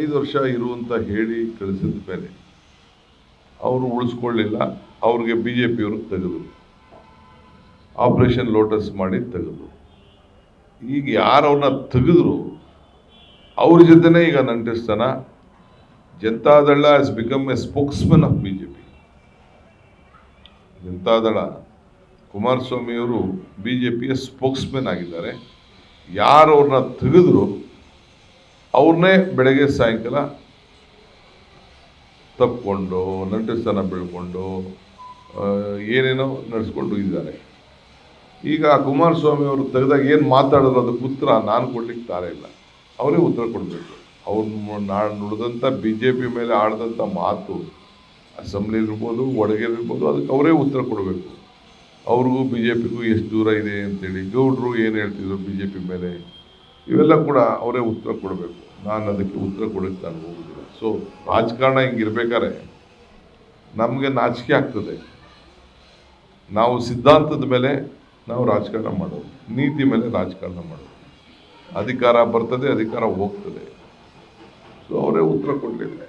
ಐದು ವರ್ಷ ಇರುವಂತ ಹೇಳಿ ಕಳಿಸಿದ ಮೇಲೆ ಅವರು ಉಳಿಸ್ಕೊಳ್ಳಿಲ್ಲ, ಅವ್ರಿಗೆ ಬಿ ಜೆ ಪಿಯವರು ತೆಗೆದರು. ಆಪರೇಷನ್ ಲೋಟಸ್ ಮಾಡಿ ತೆಗೆದು ಈಗ ಯಾರು ಅವ್ರನ್ನ ತೆಗೆದ್ರು? ಅವ್ರ ಜೊತೆನೇ ಈಗ ನಂಟಿಸ್ತಾನ. Janata Dal has become a spokesman of B J P Janata Dal ಕುಮಾರಸ್ವಾಮಿಯವರು ಬಿ ಜೆ ಪಿಯ ಸ್ಪೋಕ್ಸ್ಮನ್ ಆಗಿದ್ದಾರೆ. ಯಾರು ಅವ್ರನ್ನ ತೆಗೆದ್ರು? ಅವ್ರನ್ನೇ ಬೆಳಗ್ಗೆ ಸಾಯಂಕಾಲ ತಪ್ಪಿಕೊಂಡು ನಂಟಿಸ್ತಾನ ಬೆಳ್ಕೊಂಡು ಏನೇನೋ ನಡೆಸ್ಕೊಂಡು ಇದ್ದಾರೆ. ಈಗ ಕುಮಾರಸ್ವಾಮಿ ಅವರು ತೆಗೆದಾಗ ಏನು ಮಾತಾಡಿದ್ರು ಅದಕ್ಕೆ ಉತ್ತರ ನಾನು ಕೊಡ್ಲಿಕ್ಕೆ ತಾರೆ ಇಲ್ಲ. ಅವರೇ ಉತ್ತರ ಕೊಡಬೇಕು. ಅವ್ರು ನಾ ನುಡಿದಂಥ ಬಿ ಜೆ ಪಿ ಮೇಲೆ ಆಡಿದಂಥ ಮಾತು ಅಸೆಂಬ್ಲಿ ಇರ್ಬೋದು ಒಳಗೆ ಇರ್ಬೋದು ಅದಕ್ಕೆ ಅವರೇ ಉತ್ತರ ಕೊಡಬೇಕು. ಅವ್ರಿಗೂ ಬಿ ಜೆ ಪಿಗೂ ಎಷ್ಟು ದೂರ ಇದೆ ಅಂತೇಳಿ ಗೌಡ್ರು ಏನು ಹೇಳ್ತಿದ್ರು ಬಿ ಜೆ ಪಿ ಮೇಲೆ? ಇವೆಲ್ಲ ಕೂಡ ಅವರೇ ಉತ್ತರ ಕೊಡಬೇಕು. ನಾನು ಅದಕ್ಕೆ ಉತ್ತರ ಕೊಡೋಕ್ಕೆ ನಾನು ಹೋಗುದಿಲ್ಲ. ಸೊ ರಾಜಕಾರಣ ಹಿಂಗಿರ್ಬೇಕಾದ್ರೆ ನಮಗೆ ನಾಚಿಕೆ ಆಗ್ತದೆ. ನಾವು ಸಿದ್ಧಾಂತದ ಮೇಲೆ ನಾವು ರಾಜಕಾರಣ ಮಾಡೋದು, ನೀತಿ ಮೇಲೆ ರಾಜಕಾರಣ ಮಾಡೋದು. ಅಧಿಕಾರ ಬರ್ತದೆ, ಅಧಿಕಾರ ಹೋಗ್ತದೆ. ಸೊ ಅವರೇ ಉತ್ತರ ಕೊಡಲಿಲ್ಲ